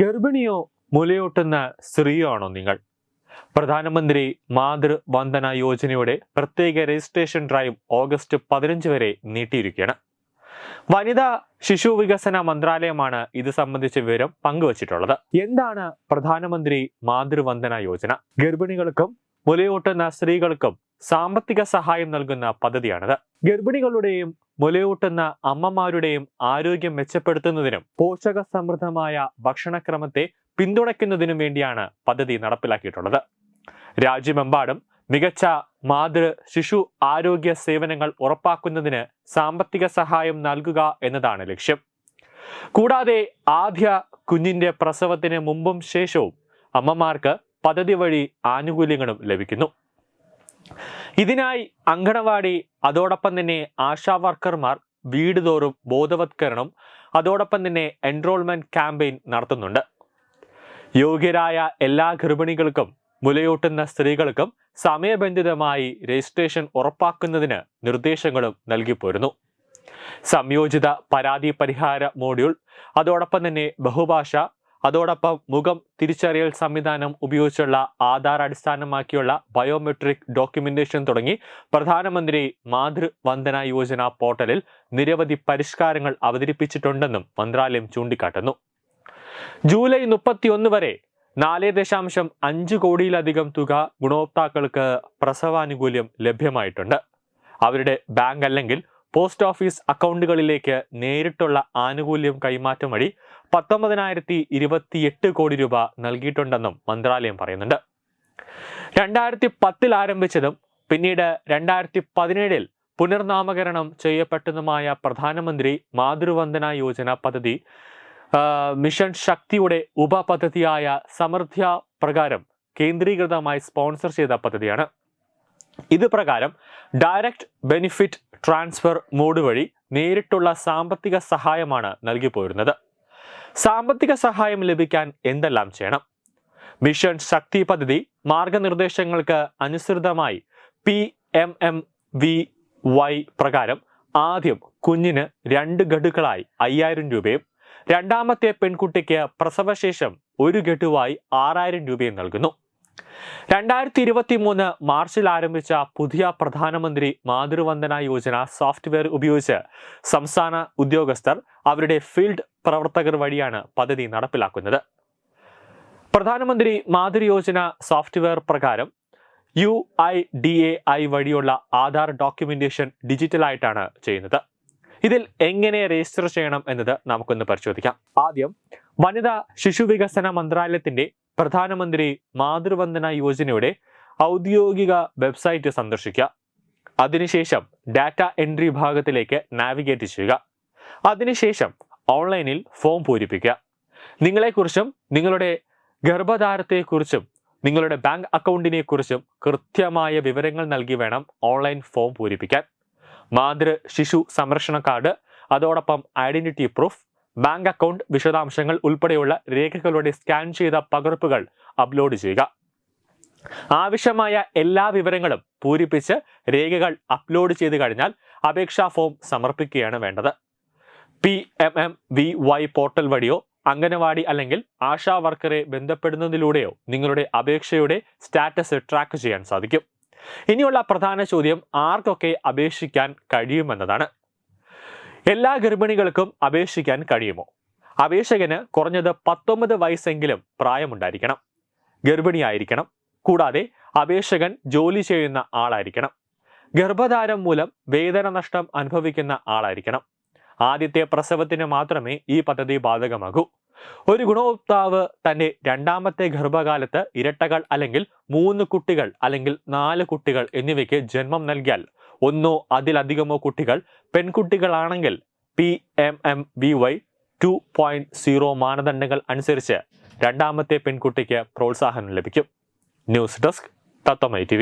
ഗർഭിണിയോ മുലയൂട്ടുന്ന സ്ത്രീയോ ആണോ നിങ്ങൾ? പ്രധാനമന്ത്രി മാതൃ വന്ദന യോജനയുടെ പ്രത്യേക രജിസ്ട്രേഷൻ ഡ്രൈവ് ഓഗസ്റ്റ് പതിനഞ്ച് വരെ നീട്ടിയിരിക്കുകയാണ്. വനിതാ ശിശു വികസന മന്ത്രാലയമാണ് ഇത് സംബന്ധിച്ച വിവരം പങ്കുവച്ചിട്ടുള്ളത്. എന്താണ് പ്രധാനമന്ത്രി മാതൃവന്ദന യോജന? ഗർഭിണികൾക്കും മുലയൂട്ടുന്ന സ്ത്രീകൾക്കും സാമ്പത്തിക സഹായം നൽകുന്ന പദ്ധതിയാണിത്. ഗർഭിണികളുടെയും മുലയൂട്ടുന്ന അമ്മമാരുടെയും ആരോഗ്യം മെച്ചപ്പെടുത്തുന്നതിനും പോഷക സമൃദ്ധമായ ഭക്ഷണക്രമത്തെ പിന്തുണയ്ക്കുന്നതിനും വേണ്ടിയാണ് പദ്ധതി നടപ്പിലാക്കിയിട്ടുള്ളത്. രാജ്യമെമ്പാടും മികച്ച മാതൃ ശിശു ആരോഗ്യ സേവനങ്ങൾ ഉറപ്പാക്കുന്നതിന് സാമ്പത്തിക സഹായം നൽകുക എന്നതാണ് ലക്ഷ്യം. കൂടാതെ ആദ്യ കുഞ്ഞിന്റെ പ്രസവത്തിന് മുമ്പും ശേഷവും അമ്മമാർക്ക് പദ്ധതി വഴി ആനുകൂല്യങ്ങളും ലഭിക്കുന്നു. ഇതിനായി അങ്കണവാടി അതോടൊപ്പം തന്നെ ആശാ വർക്കർമാർ വീട് തോറും ബോധവത്കരണം അതോടൊപ്പം തന്നെ എൻറോൾമെന്റ് ക്യാമ്പയിൻ നടത്തുന്നുണ്ട്. യോഗ്യരായ എല്ലാ ഗർഭിണികൾക്കും മുലയൂട്ടുന്ന സ്ത്രീകൾക്കും സമയബന്ധിതമായി രജിസ്ട്രേഷൻ ഉറപ്പാക്കുന്നതിന് നിർദ്ദേശങ്ങളും നൽകിപ്പോരുന്നു. സംയോജിത പരാതി പരിഹാര മോഡ്യൂൾ അതോടൊപ്പം തന്നെ ബഹുഭാഷ അതോടൊപ്പം മുഖം തിരിച്ചറിയൽ സംവിധാനം ഉപയോഗിച്ചുള്ള ആധാർ അടിസ്ഥാനമാക്കിയുള്ള ബയോമെട്രിക് ഡോക്യുമെന്റേഷൻ തുടങ്ങി പ്രധാനമന്ത്രി മാതൃവന്ദന യോജന പോർട്ടലിൽ നിരവധി പരിഷ്കാരങ്ങൾ അവതരിപ്പിച്ചിട്ടുണ്ടെന്നും മന്ത്രാലയം ചൂണ്ടിക്കാട്ടുന്നു. ജൂലൈ മുപ്പത്തിയൊന്ന് വരെ നാല് ദശാംശം അഞ്ച് കോടിയിലധികം തുക ഗുണഭോക്താക്കൾക്ക് പ്രസവാനുകൂല്യം ലഭ്യമായിട്ടുണ്ട്. അവരുടെ ബാങ്ക് അല്ലെങ്കിൽ പോസ്റ്റ് ഓഫീസ് അക്കൗണ്ടുകളിലേക്ക് നേരിട്ടുള്ള ആനുകൂല്യം കൈമാറ്റം വഴി പത്തൊമ്പതിനായിരത്തി ഇരുപത്തിയെട്ട് കോടി രൂപ നൽകിയിട്ടുണ്ടെന്നും മന്ത്രാലയം പറയുന്നുണ്ട്. രണ്ടായിരത്തി പത്തിൽ ആരംഭിച്ചതും പിന്നീട് രണ്ടായിരത്തി പതിനേഴിൽ പുനർനാമകരണം ചെയ്യപ്പെട്ടതുമായ പ്രധാനമന്ത്രി മാതൃവന്ദന യോജന പദ്ധതി മിഷൻ ശക്തിയുടെ ഉപപദ്ധതിയായ സമൃദ്ധ്യ പ്രകാരം കേന്ദ്രീകൃതമായി സ്പോൺസർ ചെയ്ത പദ്ധതിയാണ്. ഇത് പ്രകാരം ഡയറക്റ്റ് ബെനിഫിറ്റ് ട്രാൻസ്ഫർ മോഡ് വഴി നേരിട്ടുള്ള സാമ്പത്തിക സഹായമാണ് നൽകി പോരുന്നത് സാമ്പത്തിക സഹായം ലഭിക്കാൻ എന്തെല്ലാം ചെയ്യണം? മിഷൻ ശക്തി പദ്ധതി മാർഗനിർദ്ദേശങ്ങൾക്ക് അനുസൃതമായി P M M V Y പ്രകാരം ആദ്യം കുഞ്ഞിന് രണ്ട് ഗഡുക്കളായി അയ്യായിരം രൂപയും രണ്ടാമത്തെ പെൺകുട്ടിക്ക് പ്രസവശേഷം ഒരു ഗഡുവായി ആറായിരം രൂപയും നൽകുന്നു. രണ്ടായിരത്തി ഇരുപത്തി മൂന്ന് മാർച്ചിൽ ആരംഭിച്ച പുതിയ പ്രധാനമന്ത്രി മാതൃവന്ദന യോജന സോഫ്റ്റ്വെയർ ഉപയോഗിച്ച് സംസ്ഥാന ഉദ്യോഗസ്ഥർ അവരുടെ ഫീൽഡ് പ്രവർത്തകർ വഴിയാണ് പദ്ധതി നടപ്പിലാക്കുന്നത്. പ്രധാനമന്ത്രി മാതൃ യോജന സോഫ്റ്റ്വെയർ പ്രകാരം U I D A I വഴിയുള്ള ആധാർ ഡോക്യുമെന്റേഷൻ ഡിജിറ്റലായിട്ടാണ് ചെയ്യുന്നത്. ഇതിൽ എങ്ങനെ രജിസ്റ്റർ ചെയ്യണം എന്നത് നമുക്കൊന്ന് പരിശോധിക്കാം. ആദ്യം വനിതാ ശിശു വികസന മന്ത്രാലയത്തിന്റെ പ്രധാനമന്ത്രി മാതൃവന്ദന യോജനയുടെ ഔദ്യോഗിക വെബ്സൈറ്റ് സന്ദർശിക്കുക. അതിനുശേഷം ഡാറ്റ എൻട്രി ഭാഗത്തിലേക്ക് നാവിഗേറ്റ് ചെയ്യുക. അതിനുശേഷം ഓൺലൈനിൽ ഫോം പൂരിപ്പിക്കുക. നിങ്ങളെക്കുറിച്ചും നിങ്ങളുടെ ഗർഭധാരത്തെക്കുറിച്ചും നിങ്ങളുടെ ബാങ്ക് അക്കൗണ്ടിനെ കുറിച്ചും കൃത്യമായ വിവരങ്ങൾ നൽകി വേണം ഓൺലൈൻ ഫോം പൂരിപ്പിക്കാൻ. മാതൃ ശിശു സംരക്ഷണ കാർഡ് അതോടൊപ്പം ഐഡന്റിറ്റി പ്രൂഫ് ബാങ്ക് അക്കൗണ്ട് വിശദാംശങ്ങൾ ഉൾപ്പെടെയുള്ള രേഖകളുടെ സ്കാൻ ചെയ്ത പകർപ്പുകൾ അപ്ലോഡ് ചെയ്യുക. ആവശ്യമായ എല്ലാ വിവരങ്ങളും പൂരിപ്പിച്ച് രേഖകൾ അപ്ലോഡ് ചെയ്ത് കഴിഞ്ഞാൽ അപേക്ഷാ ഫോം സമർപ്പിക്കുകയാണ് വേണ്ടത്. P M M V Y portal വഴിയോ അംഗനവാടി അല്ലെങ്കിൽ ആശാ വർക്കറെ ബന്ധപ്പെടുന്നതിലൂടെയോ നിങ്ങളുടെ അപേക്ഷയുടെ സ്റ്റാറ്റസ് ട്രാക്ക് ചെയ്യാൻ സാധിക്കും. ഇനിയുള്ള പ്രധാന ചോദ്യം ആർക്കൊക്കെ അപേക്ഷിക്കാൻ കഴിയുമെന്നതാണ്. എല്ലാ ഗർഭിണികൾക്കും അപേക്ഷിക്കാൻ കഴിയുമോ? അപേക്ഷകന് കുറഞ്ഞത് പത്തൊമ്പത് വയസ്സെങ്കിലും പ്രായമുണ്ടായിരിക്കണം. ഗർഭിണിയായിരിക്കണം. കൂടാതെ അപേക്ഷകൻ ജോലി ചെയ്യുന്ന ആളായിരിക്കണം. ഗർഭധാരം മൂലം വേതന നഷ്ടം അനുഭവിക്കുന്ന ആളായിരിക്കണം. ആദ്യത്തെ പ്രസവത്തിന് മാത്രമേ ഈ പദ്ധതി ബാധകമാകൂ. ഒരു ഗുണഭോക്താവ് തന്റെ രണ്ടാമത്തെ ഗർഭകാലത്ത് ഇരട്ടകൾ അല്ലെങ്കിൽ മൂന്ന് കുട്ടികൾ അല്ലെങ്കിൽ നാല് കുട്ടികൾ എന്നിവയ്ക്ക് ജന്മം നൽകിയാൽ ഒന്നോ അതിലധികമോ കുട്ടികൾ പെൺകുട്ടികളാണെങ്കിൽ P M M V Y two point zero മാനദണ്ഡങ്ങൾ അനുസരിച്ച് രണ്ടാമത്തെ പെൺകുട്ടിക്ക് പ്രോത്സാഹനം ലഭിക്കും. News desk തത്തമൈ T